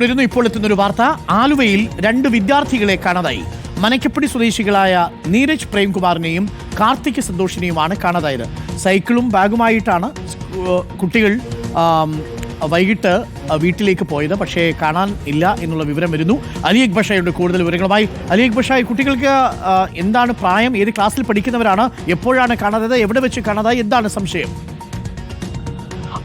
തുടരുന്നു ഇപ്പോൾ എത്തുന്നൊരു വാർത്ത. ആലുവയിൽ രണ്ട് വിദ്യാർത്ഥികളെ കാണാതായി. മനക്കപ്പടി സ്വദേശികളായ നീരജ് പ്രേംകുമാറിനെയും കാർത്തിക് സന്തോഷിനെയുമാണ് കാണാതായത്. സൈക്കിളും ബാഗുമായിട്ടാണ് കുട്ടികൾ വൈകിട്ട് വീട്ടിലേക്ക് പോയത്. പക്ഷേ കാണാൻ ഇല്ല എന്നുള്ള വിവരം വരുന്നു. അലി അക്ബഷയുടെ കൂടുതൽ വിവരങ്ങളുമായി. അലി അക്ബഷ കുട്ടികൾക്ക് എന്താണ് പ്രായം? ഏത് ക്ലാസ്സിൽ പഠിക്കുന്നവരാണ്? എപ്പോഴാണ് കാണാതായത്? എവിടെ വെച്ച് കാണാതായി? എന്താണ് സംശയം?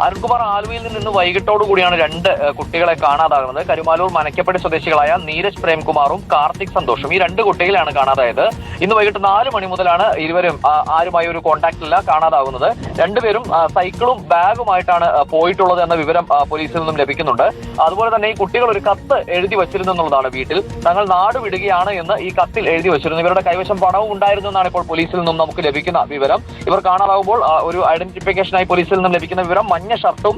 അരുൺകുമാർ ആലുവയിൽ നിന്ന് വൈകിട്ടോടു കൂടിയാണ് രണ്ട് കുട്ടികളെ കാണാതാകുന്നത്. കരുമാലൂർ മനക്കപ്പടി സ്വദേശികളായ നീരജ് പ്രേംകുമാറും കാർത്തിക് സന്തോഷും ഈ രണ്ട് കുട്ടികളെയാണ് കാണാതായത്. ഇന്ന് വൈകിട്ട് നാല് മണി മുതലാണ് ഇരുവരും ആരുമായി ഒരു കോൺടാക്ട് ഇല്ല കാണാതാകുന്നത്. രണ്ടുപേരും സൈക്കിളും ബാഗുമായിട്ടാണ് പോയിട്ടുള്ളത് എന്ന വിവരം പോലീസിൽ നിന്നും ലഭിക്കുന്നുണ്ട്. അതുപോലെ തന്നെ ഈ കുട്ടികൾ ഒരു കത്ത് എഴുതി വച്ചിരുന്നു എന്നുള്ളതാണ് വീട്ടിൽ. തങ്ങൾ നാട് വിടുകയാണ് എന്ന് ഈ കത്തിൽ എഴുതി വച്ചിരുന്നു. ഇവരുടെ കൈവശം പണവും ഉണ്ടായിരുന്നു എന്നാണ് ഇപ്പോൾ പോലീസിൽ നിന്നും നമുക്ക് ലഭിക്കുന്ന വിവരം. ഇവർ കാണാതാകുമ്പോൾ ഒരു ഐഡന്റിഫിക്കേഷനായി പോലീസിൽ നിന്നും ലഭിക്കുന്ന വിവരം മഞ്ഞ ഷർട്ടും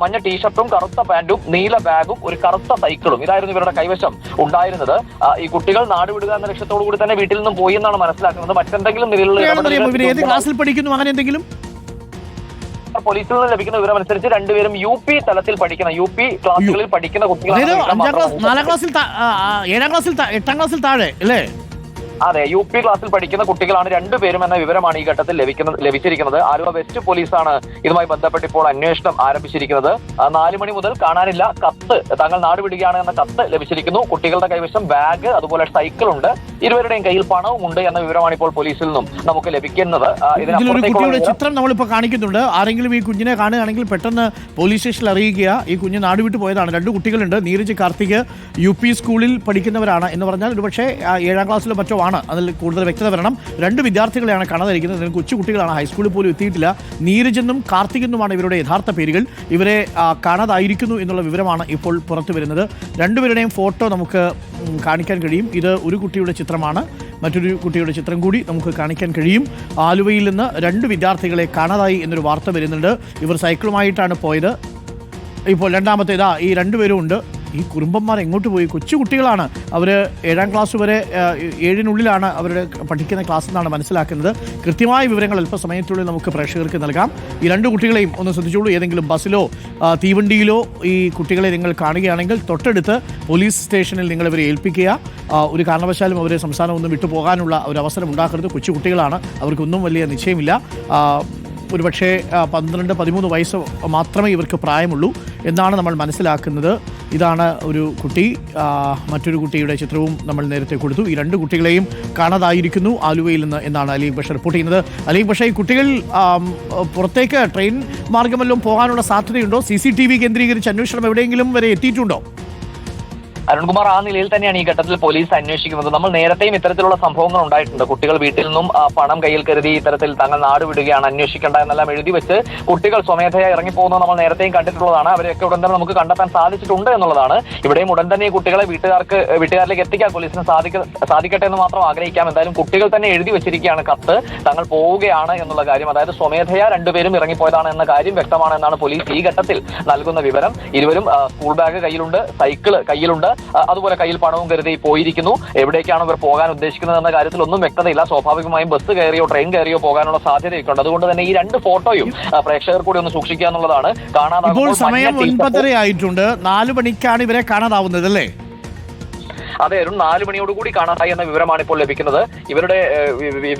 മഞ്ഞ ടീഷർട്ടും കറുത്ത പാന്റും നീല ബാഗും ഒരു കറുത്ത സൈക്കിളും. ഇതായിരുന്നു ഇവരുടെ കൈവശം ഉണ്ടായിരുന്നത്. ഈ കുട്ടികൾ നാട് വിടുക എന്ന ലക്ഷ്യത്തോടു കൂടി തന്നെ വീട്ടിൽ നിന്നും പോയി എന്നാണ് മനസ്സിലാക്കുന്നത്. മറ്റെന്തെങ്കിലും നിലയിലുള്ള ക്ലാസ്സിൽ പഠിക്കുന്നു? അങ്ങനെ എന്തെങ്കിലും? പോലീസിൽ നിന്ന് ലഭിക്കുന്ന വിവരം അനുസരിച്ച് രണ്ടുപേരും യു പി തലത്തിൽ പഠിക്കുന്ന യു പി ക്ലാസ്സുകളിൽ പഠിക്കുന്ന കുട്ടികളാണ് ഏഴാം ക്ലാസ്സിൽ എട്ടാം ക്ലാസ്സിൽ താഴെ അല്ലേ? അതെ യു പി ക്ലാസ്സിൽ പഠിക്കുന്ന കുട്ടികളാണ് രണ്ടുപേരും എന്ന വിവരമാണ് ഈ ഘട്ടത്തിൽ ലഭിക്കുന്നത് ലഭിച്ചിരിക്കുന്നത്. ആലുവ വെസ്റ്റ് പോലീസാണ് ഇതുമായി ബന്ധപ്പെട്ട് ഇപ്പോൾ അന്വേഷണം ആരംഭിച്ചിരിക്കുന്നത്. നാല് മണി മുതൽ കാണാനില്ല കത്ത്. തങ്ങൾ നാട് വിടുകയാണ് എന്ന കത്ത് ലഭിച്ചിരിക്കുന്നു. കുട്ടികളുടെ കൈവശം ബാഗ് അതുപോലെ സൈക്കിൾ ഉണ്ട്. ഇരുവരുടെയും കയ്യിൽ പണവും ഉണ്ട് എന്ന വിവരമാണ് ഇപ്പോൾ പോലീസിൽ നിന്നും നമുക്ക് ലഭിക്കുന്നത്. ഇതിലൊരു കുട്ടിയുടെ ചിത്രം നമ്മളിപ്പോൾ കാണിക്കുന്നുണ്ട്. ആരെങ്കിലും ഈ കുഞ്ഞിനെ കാണുകയാണെങ്കിൽ പെട്ടെന്ന് പോലീസ് സ്റ്റേഷനിൽ അറിയിക്കുക. ഈ കുഞ്ഞ് നാട് വിട്ടു പോയതാണ്. രണ്ട് കുട്ടികളുണ്ട്. നീരജ് കാർത്തിക് യു പി സ്കൂളിൽ പഠിക്കുന്നവരാണ് എന്ന് പറഞ്ഞാൽ ഒരുപക്ഷെ ഏഴാം ക്ലാസ്സിലോ മറ്റോ ആണ്. അതിൽ കൂടുതൽ വ്യക്തത വരണം. രണ്ട് വിദ്യാർത്ഥികളെയാണ് കാണാതിരിക്കുന്നത്. ഇതിന് കൊച്ചു കുട്ടികളാണ്. ഹൈസ്കൂളിൽ പോലും എത്തിയിട്ടില്ല. നീരജ് എന്നും കാർത്തിക് എന്നുമാണ് ഇവരുടെ യഥാർത്ഥ പേരുകൾ. ഇവരെ കാണാതായിരിക്കുന്നു എന്നുള്ള വിവരമാണ് ഇപ്പോൾ പുറത്തു വരുന്നത്. രണ്ടുപേരുടെയും ഫോട്ടോ നമുക്ക് കാണിക്കാൻ കഴിയും. ഇത് ഒരു കുട്ടിയുടെ ചിത്രമാണ്. മറ്റൊരു കുട്ടിയുടെ ചിത്രം കൂടി നമുക്ക് കാണിക്കാൻ കഴിയും. ആലുവയിൽ നിന്ന് രണ്ട് വിദ്യാർത്ഥികളെ കാണാതായി എന്നൊരു വാർത്ത വരുന്നുണ്ട്. ഇവർ സൈക്കിളുമായിട്ടാണ് പോയത്. ഇപ്പോൾ രണ്ടാമത്തേതാ ഈ രണ്ടുപേരും ഉണ്ട്. ഈ കുടുംബന്മാർ എങ്ങോട്ട് പോയി? കൊച്ചു കുട്ടികളാണ്. അവർ ഏഴാം ക്ലാസ് വരെ ഏഴിനുള്ളിലാണ് അവരുടെ പഠിക്കുന്ന ക്ലാസ് എന്നാണ് മനസ്സിലാക്കുന്നത്. കൃത്യമായ വിവരങ്ങൾ അല്പസമയത്തുള്ളിൽ നമുക്ക് പ്രേക്ഷകർക്ക് നൽകാം. ഈ രണ്ട് കുട്ടികളെയും ഒന്ന് ശ്രദ്ധിച്ചോളൂ. ഏതെങ്കിലും ബസ്സിലോ തീവണ്ടിയിലോ ഈ കുട്ടികളെ നിങ്ങൾ കാണുകയാണെങ്കിൽ തൊട്ടടുത്ത് പോലീസ് സ്റ്റേഷനിൽ നിങ്ങൾ ഇവരെ ഏൽപ്പിക്കുക. ഒരു കാരണവശാലും അവരെ സംസ്ഥാനം ഒന്നും വിട്ടുപോകാനുള്ള ഒരു അവസരം ഉണ്ടാക്കരുത്. കൊച്ചു കുട്ടികളാണ്. അവർക്കൊന്നും വലിയ നിശ്ചയമില്ല. ഒരുപക്ഷേ പന്ത്രണ്ട് പതിമൂന്ന് വയസ്സ് മാത്രമേ ഇവർക്ക് പ്രായമുള്ളൂ എന്നാണ് നമ്മൾ മനസ്സിലാക്കുന്നത്. ഇതാണ് ഒരു കുട്ടി. മറ്റൊരു കുട്ടിയുടെ ചിത്രവും നമ്മൾ നേരത്തെ കൊടുത്തു. ഈ രണ്ട് കുട്ടികളെയും കാണാതായിരിക്കുന്നു ആലുവയിൽ നിന്ന് എന്നാണ് അലീബ് ബഷർ റിപ്പോർട്ട് ചെയ്യുന്നത്. അലീബ് ബഷ ഈ കുട്ടികൾ പുറത്തേക്ക് ട്രെയിൻ മാർഗമല്ലോ പോകാനുള്ള സാധ്യതയുണ്ടോ? സി സി ടി വി കേന്ദ്രീകരിച്ച് അന്വേഷണം എവിടെയെങ്കിലും വരെ എത്തിയിട്ടുണ്ടോ? അരുൺകുമാർ ആ നിലയിൽ തന്നെയാണ് ഈ ഘട്ടത്തിൽ പോലീസ് അന്വേഷിക്കുന്നത്. നമ്മൾ നേരത്തെയും ഇത്തരത്തിലുള്ള സംഭവങ്ങൾ ഉണ്ടായിട്ടുണ്ട്. കുട്ടികൾ വീട്ടിൽ നിന്നും പണം കയ്യിൽ കരുതി ഇത്തരത്തിൽ തങ്ങൾ നാട് വിടുകയാണ് അന്വേഷിക്കേണ്ട എന്നെല്ലാം എഴുതി വെച്ച് കുട്ടികൾ സ്വമേധയാ ഇറങ്ങിപ്പോകുന്നത് നമ്മൾ നേരത്തെയും കണ്ടിട്ടുള്ളതാണ്. അവരെയൊക്കെ ഉടൻ തന്നെ നമുക്ക് കണ്ടെത്താൻ സാധിച്ചിട്ടുണ്ട് എന്നുള്ളതാണ്. ഇവിടെയും ഉടൻ തന്നെ കുട്ടികളെ വീട്ടുകാർക്ക് വീട്ടുകാരിലേക്ക് എത്തിക്കാൻ പോലീസിന് സാധിക്ക സാധിക്കട്ടെ എന്ന് മാത്രം ആഗ്രഹിക്കാം. എന്തായാലും കുട്ടികൾ തന്നെ എഴുതി വെച്ചിരിക്കുകയാണ് കത്ത്. തങ്ങൾ പോവുകയാണ് എന്നുള്ള കാര്യം. അതായത് സ്വമേധയാ രണ്ടുപേരും ഇറങ്ങിപ്പോയതാണ് എന്ന കാര്യം വ്യക്തമാണ് എന്നാണ് പോലീസ് ഈ ഘട്ടത്തിൽ നൽകുന്ന വിവരം. ഇരുവരും സ്കൂൾ ബാഗ് കയ്യിലുണ്ട് സൈക്കിൾ കയ്യിലുണ്ട്. അതുപോലെ കയ്യിൽ പണവും കരുതി പോയിരിക്കുന്നു. എവിടേക്കാണ് ഇവർ പോകാൻ ഉദ്ദേശിക്കുന്നത് എന്ന കാര്യത്തിൽ ഒന്നും വ്യക്തതയില്ല. സ്വാഭാവികമായും ബസ് കയറിയോ ട്രെയിൻ കയറിയോ പോകാനുള്ള സാധ്യതയൊക്കെ ഉണ്ട് അതുകൊണ്ട് തന്നെ ഈ രണ്ട് ഫോട്ടോയും പ്രേക്ഷകർ കൂടി ഒന്ന് സൂക്ഷിക്കുക എന്നുള്ളതാണ് ഇപ്പോൾ കാണാതാകുമ്പോൾ സമയം ഒൻപതര ആയിട്ടുണ്ട്. നാല് മണിക്കാണ് ഇവരെ കാണാതാവുന്നത് അല്ലേ? അതെ നാല് മണിയോട് കൂടി കാണാതായി എന്ന വിവരമാണ് ഇപ്പോൾ ലഭിക്കുന്നത്. ഇവരുടെ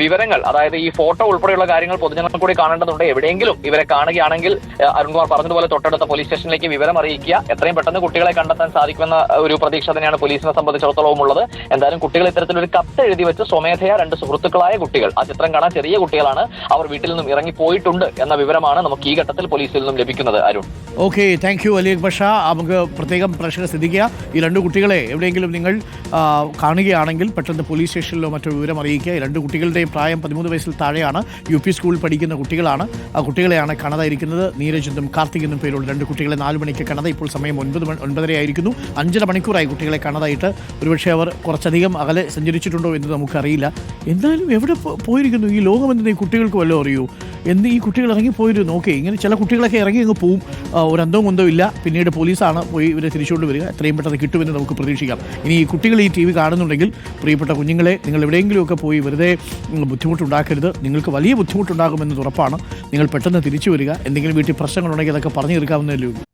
വിവരങ്ങൾ അതായത് ഈ ഫോട്ടോ ഉൾപ്പെടെയുള്ള കാര്യങ്ങൾ പൊതുജനങ്ങൾ കൂടി കാണേണ്ടതുണ്ട്. എവിടെയെങ്കിലും ഇവരെ കാണുകയാണെങ്കിൽ അരുൺകുമാർ പറഞ്ഞതുപോലെ തൊട്ടടുത്ത പോലീസ് സ്റ്റേഷനിലേക്ക് വിവരം അറിയിക്കുക. എത്രയും പെട്ടെന്ന് കുട്ടികളെ കണ്ടെത്താൻ സാധിക്കുമെന്ന ഒരു പ്രതീക്ഷ തന്നെയാണ് പോലീസിനെ സംബന്ധിച്ചിടത്തോളം ഉള്ളത്. എന്തായാലും കുട്ടികൾ ഇത്തരത്തിലൊരു കത്ത് എഴുതി വെച്ച് സ്വമേധയാ രണ്ട് സുഹൃത്തുക്കളായ കുട്ടികൾ ആ ചിത്രം കാണാൻ ചെറിയ കുട്ടികളാണ് അവർ വീട്ടിൽ നിന്നും ഇറങ്ങി പോയിട്ടുണ്ട് എന്ന വിവരമാണ് നമുക്ക് ഈ ഘട്ടത്തിൽ പോലീസിൽ നിന്നും ലഭിക്കുന്നത്. Arun. Okay thank you Ali Akbar Shah നമുക്ക് പ്രത്യേകം പ്രശ്നം ശ്രദ്ധിക്കുക. ഈ രണ്ട് കുട്ടികളെ എവിടെയെങ്കിലും നിങ്ങൾ കാണുകയാണെങ്കിൽ പെട്ടെന്ന് പോലീസ് സ്റ്റേഷനിലോ മറ്റോ വിവരം അറിയിക്കുക. രണ്ട് കുട്ടികളുടെയും പ്രായം പതിമൂന്ന് വയസ്സിൽ താഴെയാണ്. യു പി സ്കൂളിൽ പഠിക്കുന്ന കുട്ടികളാണ്. ആ കുട്ടികളെയാണ് കാണാതായിരിക്കുന്നത്. നീരജ് എന്നും കാർത്തിക് എന്നും പേരുള്ള രണ്ട് കുട്ടികളെ നാല് മണിക്ക് കണത. ഇപ്പോൾ സമയം ഒൻപത് മണി ഒൻപതര ആയിരിക്കുന്നു. അഞ്ചര മണിക്കൂറായി കുട്ടികളെ കണതായിട്ട്. ഒരുപക്ഷെ അവർ കുറച്ചധികം അകലെ സഞ്ചരിച്ചിട്ടുണ്ടോ എന്ന് നമുക്കറിയില്ല. എന്തായാലും എവിടെ പോയിരിക്കുന്നു? ഈ ലോകമെന്ന് കുട്ടികൾക്ക് വല്ലതും അറിയൂ? എന്ന് ഈ കുട്ടികൾ ഇറങ്ങി പോയിരുന്നു ഓക്കെ ഇങ്ങനെ ചില കുട്ടികളൊക്കെ ഇറങ്ങി അങ്ങ് പോവും. ഒരു അന്തവും കൊന്തവും ഇല്ല. പിന്നീട് പോലീസാണ് പോയി ഇവരെ തിരിച്ചുകൊണ്ട് വരിക. എത്രയും പെട്ടെന്ന് കിട്ടുമെന്ന് നമുക്ക് പ്രതീക്ഷിക്കാം. ഇനി ഈ കുട്ടികൾ ഈ ടി വി കാണുന്നുണ്ടെങ്കിൽ പ്രിയപ്പെട്ട കുഞ്ഞുങ്ങളെ നിങ്ങൾ എവിടെയെങ്കിലുമൊക്കെ പോയി വെറുതെ ബുദ്ധിമുട്ടുണ്ടാക്കരുത്. നിങ്ങൾക്ക് വലിയ ബുദ്ധിമുട്ടുണ്ടാകുമെന്ന് ഉറപ്പാണ്. നിങ്ങൾ പെട്ടെന്ന് തിരിച്ചു വരിക. എന്തെങ്കിലും വീട്ടിൽ പ്രശ്നങ്ങളുണ്ടെങ്കിൽ അതൊക്കെ പറഞ്ഞു തീർക്കാവുന്നതല്ലേ